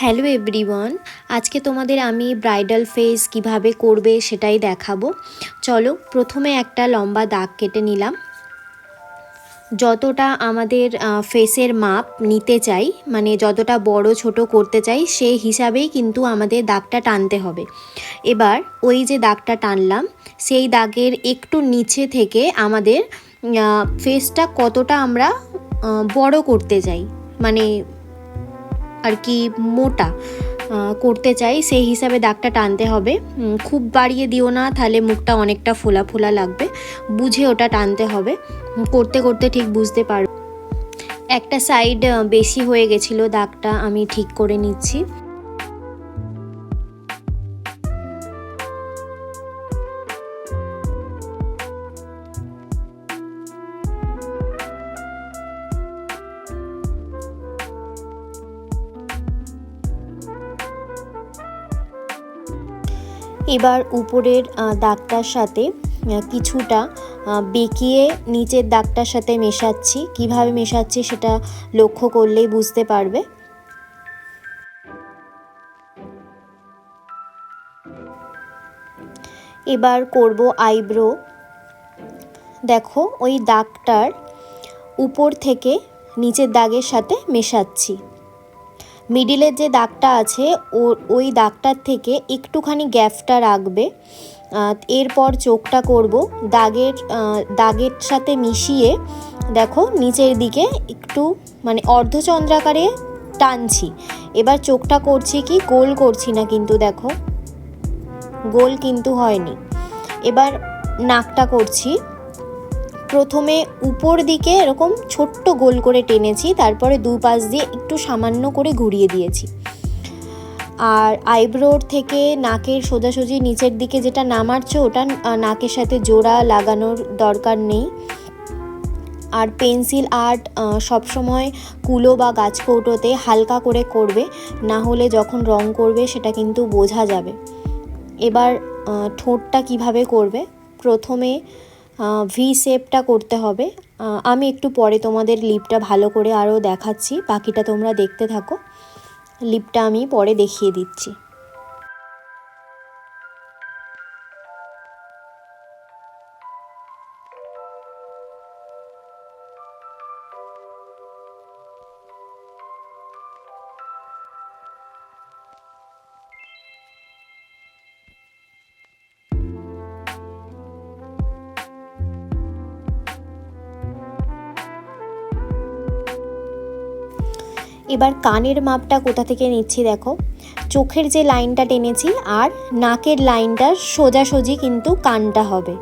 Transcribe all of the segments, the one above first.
Hello everyone, আজকে তোমাদের আমি ব্রাইডাল ফেস কীভাবে করবে সেটাই দেখাবো। চলো, প্রথমে একটা লম্বা দাগ কেটে নিলাম। যতটা আমাদের ফেসের মাপ নিতে চাই মানে যতটা বড় ছোট করতে চাই, সেই হিসাবেই কিন্তু আমাদের দাগটা টানতে হবে। এবার ওই যে দাগটা টানলাম, সেই দাগের একটু নিচে থেকে আমাদের ফেসটা কতটা আমরা বড় করতে চাই মানে আর কি মোটা করতে চাই, সেই হিসাবে দাগটা টানতে হবে। খুব বাড়িয়ে দিও না, তাহলে মুখটা অনেকটা ফোলা ফোলা লাগবে। বুঝে ওটা টানতে হবে। করতে করতে ঠিক বুঝতে পারবে একটা সাইড বেশি হয়ে গেছিল দাগটা, আমি ঠিক করে নিচ্ছি। এবার উপরের দাগটার সাথে কিছুটা বেঁকিয়ে নিচের দাগটার সাথে মেশাচ্ছি। কীভাবে মেশাচ্ছি সেটা লক্ষ্য করলেই বুঝতে পারবে। এবার করব আইব্রো। দেখো, ওই দাগটার উপর থেকে নিচের দাগের সাথে মেশাচ্ছি। মিডিলের যে দাগটা আছে, ও, ওই দাগটার থেকে একটুখানি গ্যাপটা রাখবে। এরপর চোখটা করব। দাগের দাগের সাথে মিশিয়ে দেখো নিচের দিকে একটু মানে অর্ধচন্দ্রাকারে টানছি। এবার চোখটা করছি কি? গোল করছি না কিন্তু দেখো। গোল কিন্তু হয়নি। এবার নাকটা করছি। প্রথমে উপর দিকে এরকম ছোট্ট গোল করে টেনেছি, তারপরে দু পাশ দিয়ে একটু সামান্য করে ঘুরিয়ে দিয়েছি। আর আইব্রোর থেকে নাকের সোজাসুজি নিচের দিকে যেটা নামারছো, ওটা নাকের সাথে জোড়া লাগানোর দরকার নেই। আর পেন্সিল আর্ট সবসময় কুলো বা গাছ কৌটোতে হালকা করে করবে, না হলে যখন রং করবে সেটা কিন্তু বোঝা যাবে। এবার ঠোঁটটা কীভাবে করবে? প্রথমে ভি শেপটা করতে হবে। আমি একটু পরে তোমাদের লিপটা ভালো করে আরও দেখাচ্ছি। বাকিটা তোমরা দেখতে থাকো। লিপটা আমি পরে দেখিয়ে দিচ্ছি। এবার কানের মাপটা কোথা থেকে নিচ্ছি দেখো। চোখের যে লাইনটা টেনেছি আর নাকের লাইনটা সোজাসুজি কিন্তু কানটা হবে।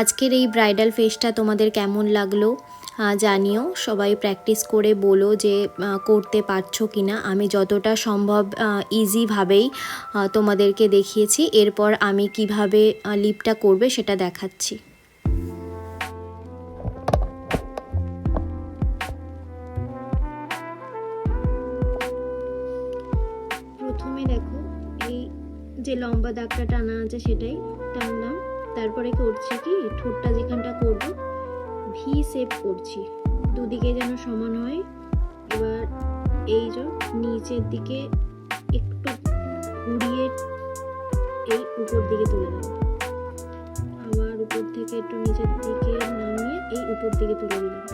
আজকের এই ব্রাইডাল ফেসটা তোমাদের কেমন লাগল জানিও। সবাই প্র্যাকটিস করে বলো যে করতে পারছ কি না আমি যতটা সম্ভব ইজিভাবেই তোমাদেরকে দেখিয়েছি। এরপর আমি কীভাবে লিপটা করবে সেটা দেখাচ্ছি। প্রথমে দেখো, এই যে লম্বা দাগটা টানা আছে সেটাই, টানলাম। তারপরে করছি কি? ঠোঁটটা যেখানটা করব ভি শেপ করছি। দুদিকে যেন সমান হয়। এবার এই যে নিচের দিকে একটু ঘুরিয়ে এই উপর দিকে তুলে দেব আবার উপর থেকে একটু নিচের দিকে নামিয়ে এই উপর দিকে তুলে দিলাম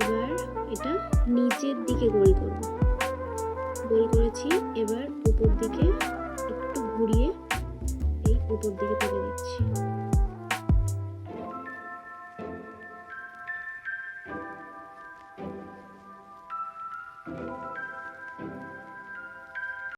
এবার এটা নিচের দিকে গোল করব। গোল করেছি, এবার উপর দিকে ঘুরিয়ে এই উপর দিকে তুলে দিচ্ছি।